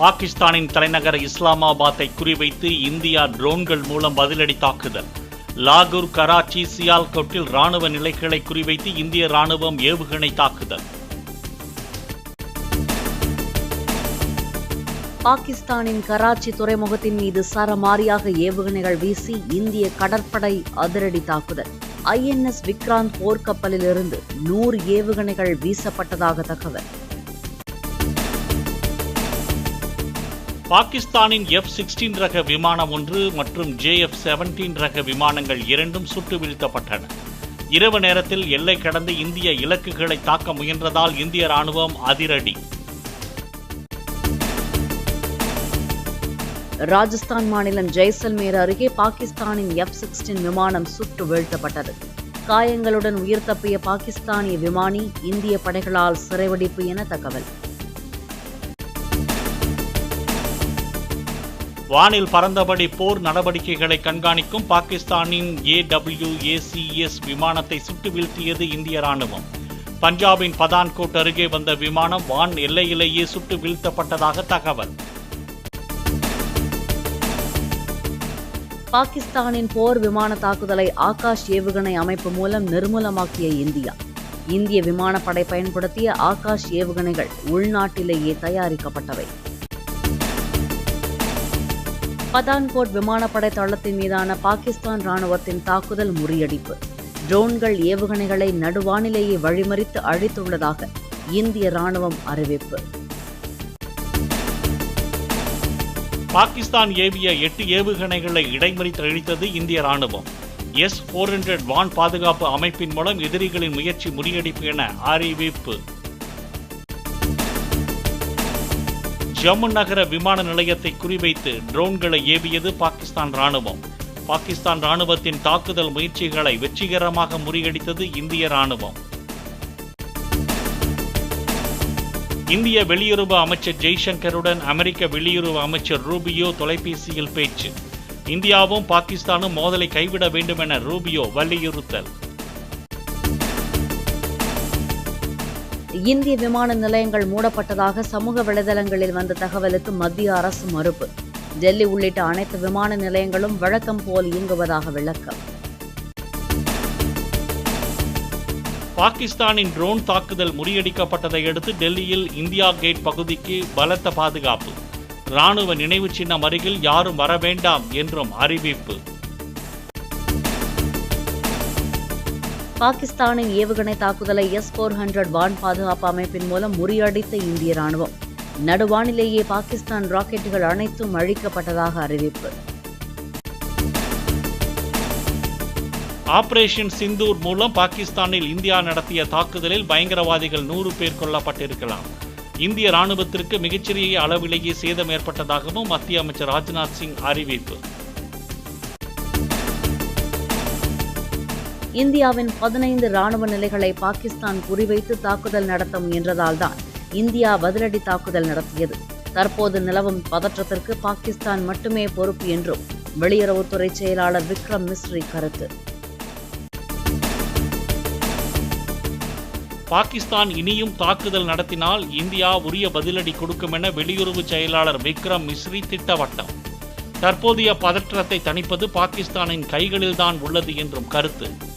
பாகிஸ்தானின் தலைநகர் இஸ்லாமாபாத்தை குறிவைத்து இந்தியா ட்ரோன்கள் மூலம் பதிலடி தாக்குதல். லாகூர் கராச்சி சியால்கோட்டில் ராணுவ நிலைகளை குறிவைத்து இந்திய ராணுவம் ஏவுகணை தாக்குதல். பாகிஸ்தானின் கராச்சி துறைமுகத்தின் மீது சரமாரியாக ஏவுகணைகள் வீசி இந்திய கடற்படை அதிரடி தாக்குதல். ஐஎன்எஸ் விக்ராந்த் போர்க்கப்பலிலிருந்து நூறு ஏவுகணைகள் வீசப்பட்டதாக தகவல். பாகிஸ்தானின் எஃப் சிக்ஸ்டீன் ரக விமானம் ஒன்று மற்றும் ஜேஎஃப் செவன்டீன் ரக விமானங்கள் இரண்டும் சுட்டு வீழ்த்தப்பட்டன. இரவு நேரத்தில் எல்லை கடந்து இந்திய இலக்குகளை தாக்க முயன்றதால் இந்திய ராணுவம் அதிரடி. ராஜஸ்தான் மாநிலம் ஜெய்சல்மேர் அருகே பாகிஸ்தானின் எஃப் சிக்ஸ்டீன் விமானம் சுட்டு வீழ்த்தப்பட்டது. காயங்களுடன் உயிர் தப்பிய பாகிஸ்தானிய விமானி இந்திய படைகளால் சிறைவடிப்பு என தகவல். வானில் பறந்தபடி போர் நடவடிக்கைகளை கண்காணிக்கும் பாகிஸ்தானின் ஏடபிள்யூஏசிஎஸ் விமானத்தை சுட்டு வீழ்த்தியது இந்திய ராணுவம். பஞ்சாபின் பதான்கோட் அருகே வந்த விமானம் வான் எல்லையிலேயே சுட்டு வீழ்த்தப்பட்டதாக தகவல். பாகிஸ்தானின் போர் விமான தாக்குதலை ஆகாஷ் ஏவுகணை அமைப்பு மூலம் நிர்மூலமாக்கிய இந்தியா. இந்திய விமானப்படை பயன்படுத்திய ஆகாஷ் ஏவுகணைகள் உள்நாட்டிலேயே தயாரிக்கப்பட்டவை. பதான்கோட் விமானப்படை தளத்தின் மீதான பாகிஸ்தான் ராணுவத்தின் தாக்குதல் முறியடிப்பு. ட்ரோன்கள் ஏவுகணைகளை நடுவானிலேயே வழிமறித்து அழித்துள்ளதாக இந்திய ராணுவம் அறிவிப்பு. பாகிஸ்தான் ஏவிய எட்டு ஏவுகணைகளை இடைமறித்து அழித்தது இந்திய ராணுவம். எஸ் போர் ஹண்ட்ரட் வான் பாதுகாப்பு அமைப்பின் மூலம் எதிரிகளின் முயற்சி முறியடிப்பு என அறிவிப்பு. ஜம்மு நகர விமான நிலையத்தை குறிவைத்து ட்ரோன்களை ஏவியது பாகிஸ்தான் ராணுவம். பாகிஸ்தான் ராணுவத்தின் தாக்குதல் முயற்சிகளை வெற்றிகரமாக முறியடித்தது இந்திய ராணுவம். இந்திய வெளியுறவு அமைச்சர் ஜெய்சங்கருடன் அமெரிக்க வெளியுறவு அமைச்சர் ரூபியோ தொலைபேசியில் பேச்சு. இந்தியாவும் பாகிஸ்தானும் மோதலை கைவிட வேண்டும் என ரூபியோ வலியுறுத்தல். இந்திய விமான நிலையங்கள் மூடப்பட்டதாக சமூக வலைதளங்களில் வந்த தகவலுக்கு மத்திய அரசு மறுப்பு. டெல்லி உள்ளிட்ட அனைத்து விமான நிலையங்களும் வழக்கம் போல் இயங்குவதாக விளக்கம். பாகிஸ்தானின் ட்ரோன் தாக்குதல் முறியடிக்கப்பட்டதை அடுத்து டெல்லியில் இந்தியா கேட் பகுதிக்கு பலத்த பாதுகாப்பு. ராணுவ நினைவு சின்னம் அருகில் யாரும் வர வேண்டாம் என்றும் அறிவிப்பு. பாகிஸ்தானின் ஏவுகணை தாக்குதலை எஸ் போர் ஹண்ட்ரட் வான் பாதுகாப்பு அமைப்பின் மூலம் முறியடித்த இந்திய ராணுவம். நடுவானிலேயே பாகிஸ்தான் ராக்கெட்டுகள் அனைத்தும் அழிக்கப்பட்டதாக அறிவிப்பு. ஆபரேஷன் சிந்தூர் மூலம் பாகிஸ்தானில் இந்தியா நடத்திய தாக்குதலில் பயங்கரவாதிகள் நூறு பேர் கொல்லப்பட்டிருக்கலாம். இந்திய ராணுவத்திற்கு மிகச்சிறிய அளவிலேயே சேதம் ஏற்பட்டதாகவும் மத்திய அமைச்சர் ராஜ்நாத் சிங் அறிவிப்பு. இந்தியாவின் பதினைந்து ராணுவ நிலைகளை பாகிஸ்தான் குறிவைத்து தாக்குதல் நடத்த முயன்றதால்தான் இந்தியா பதிலடி தாக்குதல் நடத்தியது. தற்போது நிலவும் பதற்றத்திற்கு பாகிஸ்தான் மட்டுமே பொறுப்பு என்றும் வெளியுறவுத்துறை செயலாளர் விக்ரம் மிஸ்ரி கருத்து. பாகிஸ்தான் இனியும் தாக்குதல் நடத்தினால் இந்தியா உரிய பதிலடி கொடுக்கும் என வெளியுறவு செயலாளர் விக்ரம் மிஸ்ரி திட்டவட்டம். தற்போதைய பதற்றத்தை தணிப்பது பாகிஸ்தானின் கைகளில்தான் உள்ளது என்றும் கருத்து.